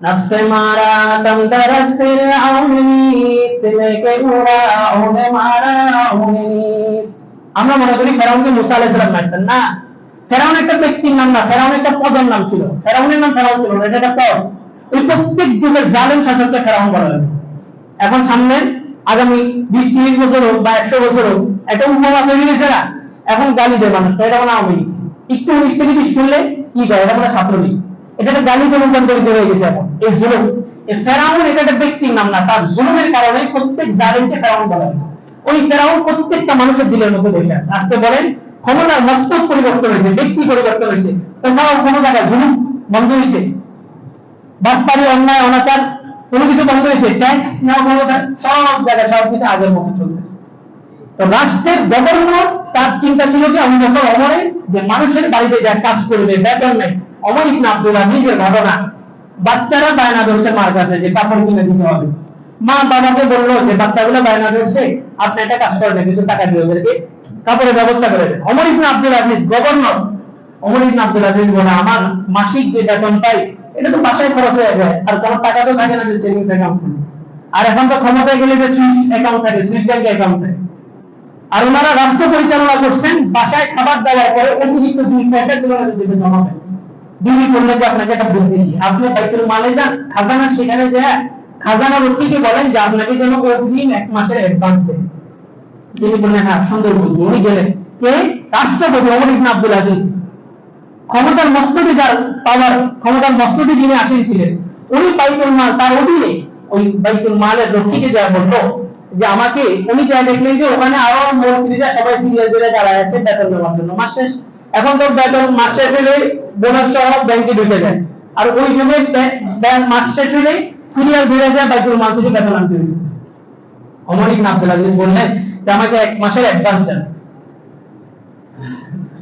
نفس مارا تم درس فرعون نیست لیکن فرعون মারাউন نیست আমরা মনে করি ফেরাউনকে মুসা আলাইহিস সালাম মারছেন না ফেরাউন একটা ব্যক্তির নাম না ফেরাউন একটা পদের নাম ছিল ফেরাউনের নাম ফেরাউন ছিল না, এটা একটা পদ ওই প্রত্যেক যুগের জালেম শাসককে ফেরাউন বলা হয় এখন সামনে আগামী বিশ তিরিশ বছর হোক বা একশো বছর হোক একটা উপমা তৈরি হয়েছে না এখন গালি দেয় মানুষ এটা মানে আওয়ামী লীগ একটু উনিশ থেকে বিশ করলে কি করে এটা মানে ছাত্রলীগ এটা একটা গালিতে রূপান্তরিত হয়ে গেছে এখন এই জুলুম, এই ফেরাউন এটা একটা ব্যক্তির নাম না, তার জুলুমের কারণে প্রত্যেক ফেরাউন বলা। ওই ফেরাউন প্রত্যেকটা মানুষের দিলের মধ্যে আছে। আজকে বলেন ক্ষমতার মস্তক পরিবর্তন হয়েছে, ব্যক্তি পরিবর্তন হয়েছে কোনো জায়গায় জুলুম বন্ধ হয়েছে। অন্যায়, অনাচার, কোনো কিছু বন্ধ হয়েছে, ট্যাক্স নেওয়া বন্ধ সব জায়গায় সব কিছু আগের মতো চলতেছে। তো রাষ্ট্রের গভর্নর, তার চিন্তা ছিল যে আমি যখন অমরে যে মানুষের বাড়িতে যা কাজ করবে, বেতন নেই। অমর ইবনে আব্দুল আজিজের ঘটনা। বাচ্চারা বায়না ধরছে মার কাছে যে কাপড় কিনে দিতে হবে। মা বাবাকে বলল যে, বাচ্চাগুলো বায়না ধরছে, আপনি একটা কাজ করেন কিছু টাকা দিয়ে ওদেরকে কাপড়ের ব্যবস্থা করে দেন। Umar ibn Abdul Aziz, governor. Umar ibn Abdul Aziz বলে, আমার মাসিক যে বেতন পাই, এটা তো বাসায় খরচ হয়ে যায়, আর কোনো টাকা তো থাকে না যে সেভিংস অ্যাকাউন্ট আর এখন তো ক্ষমতায় গেলে যে সুইচ অ্যাকাউন্ট থাকে সুইচ ব্যাংক অ্যাকাউন্ট থাকে। আর ওনারা রাষ্ট্র পরিচালনা করছেন, বাসায় খাবার দেওয়ার পরে অতিরিক্ত দুই পয়সা না দেবে জমা দেন। বিলি করলে যে আপনাকে একটা বুদ্ধি দিই। আপনি বাইতুল মালে যান, খাজানা সেখানে যে খাজানা রক্ষীকে বলেন যে আপনাকে যেন অগ্রিম এক মাসের অ্যাডভান্স দেন তিনি বললেন হ্যাঁ সুন্দর বুদ্ধি। উনি গেলেন। কে? রাষ্ট্রপতি ওমর ইবনে আব্দুল আজিজ। ক্ষমতার মস্তদে যার পাওয়ার ক্ষমতার মস্তদে যিনি আসেন ছিলেন, উনি বাইতুল মাল, তার অধীনে ওই বাইতুল মালের রক্ষীকে যা বলল, যে আমাকে, উনি যা দেখলেন যে ওখানে আরও মন্ত্রীরা, সবাই সিরিয়াল ধরে দাঁড়ায় আছে বেতন নেওয়ার জন্য। মাস শেষ। এখন তো বেতন মাস শেষ হলে বোনাস সহ ব্যাংকে ঢুকে যায়। আর ওই যুগে ব্যাংক মাস শেষ হলে সিরিয়াল ধরে যায় বাইতুল মাল থেকে বেতন আনতে হইতো অমর ইবনে আব্দুল আজিজ বললেন যে আমাকে এক মাসের অ্যাডভান্স দেন।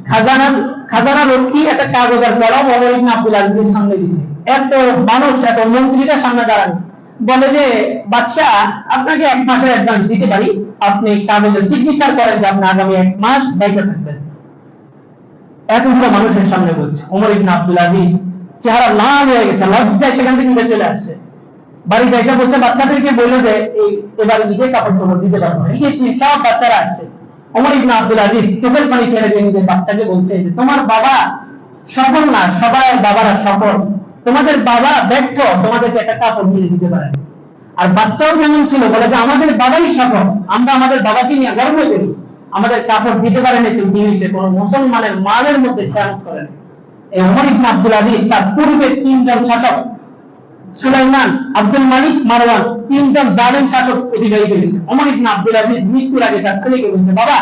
খাজানা খাজানা রক্ষী একটা কাগজ আর কলম ওমর ইবনে আব্দুল আজিজের সামনে দিয়েছে। এত মানুষ, এত মন্ত্রীরা সামনে দাঁড়ানো বলে যে, বাচ্চা, আপনাকে এক মাসের অ্যাডভান্স দিতে পারি। আপনি কাগজে সিগনেচার করেন যে আপনি আগামী এক মাস বেঁচে থাকবেন। এতগুলো মানুষের সামনে বলছে। ওমর ইবনে আব্দুল আজিজ চেহারা লাল হয়ে গেছে, লজ্জায় সেখান থেকে উঠে চলে আসছে। বাড়িতে এসে বলছে, বাচ্চাদেরকে বলল যে এই এবার ঈদের কাপড় চোপড় দিতে পারব না। ঈদের সব বাচ্চারা আসছে। ওমর ইবনে আব্দুল আজিজ চোখের পানি ছেড়ে দিয়ে নিজের বাচ্চাকে বলছে যে, তোমার বাবা সফল না, সবাই বাবারা সফল। তোমাদের বাবা ব্যর্থ, তোমাদেরকে একটা কাপড় কিনে দিতে পারে আর বাচ্চাও যেমন ছিল? বলে যে, আমাদের বাবাই সফল, আমরা আমাদের বাবাকে নিয়ে গর্ব করি। আমাদের কাপড় দিতে পারেন, কিন্তু কি কোন মুসলমানের মালের মধ্যে খেয়ালত করেন। এই ওমর ইবনে আব্দুল আজিজ তার পূর্বে তিনজন শাসক, সুলাইমান, আব্দুল মালিক, মারওয়ান, তিনজন জালেম শাসক অতিবাহিত হয়েছে ওমর ইবনে আব্দুল আজিজ মৃত্যুর আগে তার ছেলেকে বলছে, বাবা,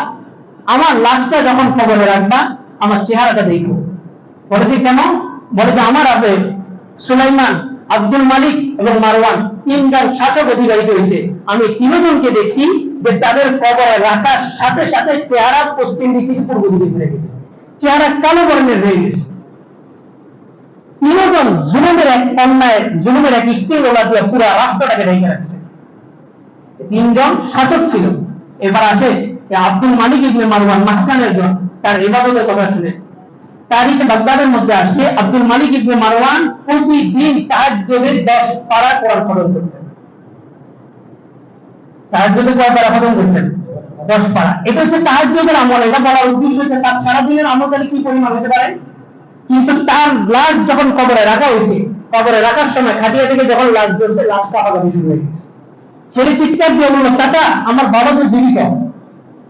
আমার লাশটা যখন কবরে রাখবা, আমার চেহারাটা দেখো। বলে যে, কেন? বলে যে, আমার আবে সুলাইমান আব্দুল মালিক এবং মারওয়ান তিনজন শাসক অতিবাহিত হয়েছে। আমি তিনজনকে দেখছি যে তাদের কবরে রাখার সাথে সাথে চেহারা পশ্চিম দিকে পূর্ব দিকে ফিরে গেছে। চেহারা কালো বর্ণের হয়ে গেছে। তিনজন জুলুমের এক অন্যায়, জুলুমের এক স্টিল ওলা দিয়ে পুরো রাষ্ট্রটাকে রেখে রাখছে। তিনজন শাসক ছিল। এবার আসে আব্দুল মালিক ইবনে মারওয়ান মাসকানের জন, তার ইবাদতের কথা শুনে। তারিখ বাগদাদের মধ্যে আসে আব্দুল মালিক ইবনে মারওয়ান প্রতিদিন তাহাজ্জুদের 10 পারা কোরআন খতম করতেন। তাহাজ্জুদে কয় পারা খতম করতেন। 10 পারা। এটা হচ্ছে তাহাজ্জুদের আমল। এটা বলার উদ্দেশ্য হচ্ছে তার সারা দিনের আমল কি পরিমাণ হতে পারে? কিন্তু তার লাশ যখন কবরে রাখা হয়েছে, কবরে রাখার সময় খাটিয়া থেকে যখন লাশ ধরছে লাশটা হাঁপাতে শুরু হয়ে গেছে। ছেলে চিৎকার দিয়ে বলল, চাচা, আমার বাবা তো জীবিত।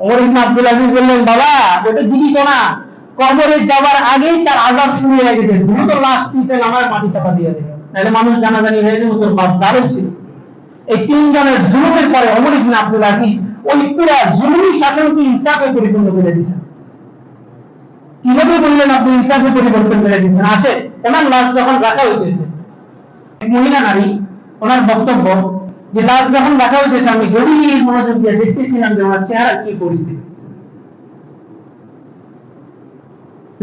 ওমর ইবনে আব্দুল আজিজ বললেন, বাবা ওটা জীবিত না। কবরে যাওয়ার আগেই তার আজাব শুরু হয়ে গেছে। দ্রুত লাশ তুলতে নামায় মাটি চাপা দিয়ে দেবে নাহলে মানুষ জানাজানি হয়ে যাবে, তোর বাপ জারুম ছিল। এই তিনজনের জুলুমের পরে ওমর ইবনে আব্দুল আজিজ ওই পুরা জুলুমি শাসনকে ইনসাফে পরিপূর্ণ করে দিয়েছেন। কীভাবে বললেন আপনি ইনসাফে পরিবর্তন করে দিয়েছেন? আসে ওনার লাশ যখন রাখা হইতেছে মহিলা নারী, ওনার বক্তব্য যে, লাশ যখন রাখা হইতেছে, আমি গভীর মনোযোগ দিয়ে দেখতেছিলাম যে ওনার চেহারা কি করেছে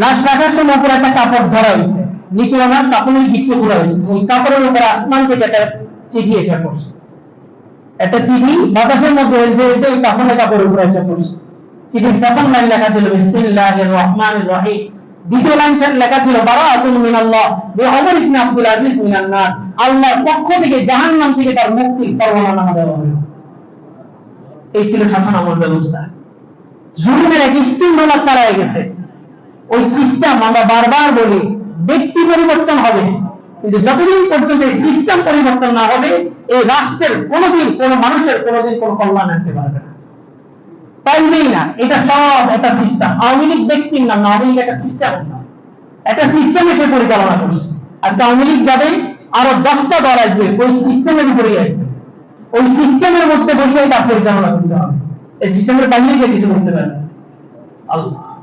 লাশ রাখার সময় উপরে একটা কাপড় ধরা হয়েছে। নিচে ওনার কাপড়ের গিট্টু করা হয়েছে ওই কাপড়ের উপরে আসমান থেকে একটা চিঠি এসে পড়ছে। একটা চিঠি বাতাসের মধ্যে হেলতে হেলতে ওই কাপড়ের কাপড়ের উপরে এসে পড়ছে। চিঠির প্রথম লাইন লেখা ছিল রহিম। দ্বিতীয় লাইন লেখা ছিল, বারাআতুন মিনাল্লাহ। বিউমর ইবনে আব্দুল আজিজ মিনান আল্লাহর পক্ষ থেকে জাহান্নাম থেকে তার মুক্তির দেওয়া হলো। এই ছিল শাসন আমল ব্যবস্থা। জুলুমের এক স্টিমরোলার চালায় গেছে। ওই সিস্টেম আমরা বারবার বলি, ব্যক্তি পরিবর্তন হবে। কিন্তু যতদিন পর্যন্ত এই সিস্টেম পরিবর্তন না হবে, এই রাষ্ট্রের কোনোদিন, কোন মানুষের কোনোদিন কোনো কল্যাণ আনতে পারবে না। না। এটা সব একটা সিস্টেম আওয়ামী লীগ ব্যক্তির নাম না, আওয়ামী একটা সিস্টেম একটা সিস্টেমে সে পরিচালনা করছে। আজকে আওয়ামী লীগ যাবে, আরও দশটা দল আসবে, ওই সিস্টেমের উপরেই আসবে। ওই সিস্টেমের মধ্যে বসে তার পরিচালনা করতে হবে। এই সিস্টেমের বাইরে কিছু করতে পারবে। আল্লাহ।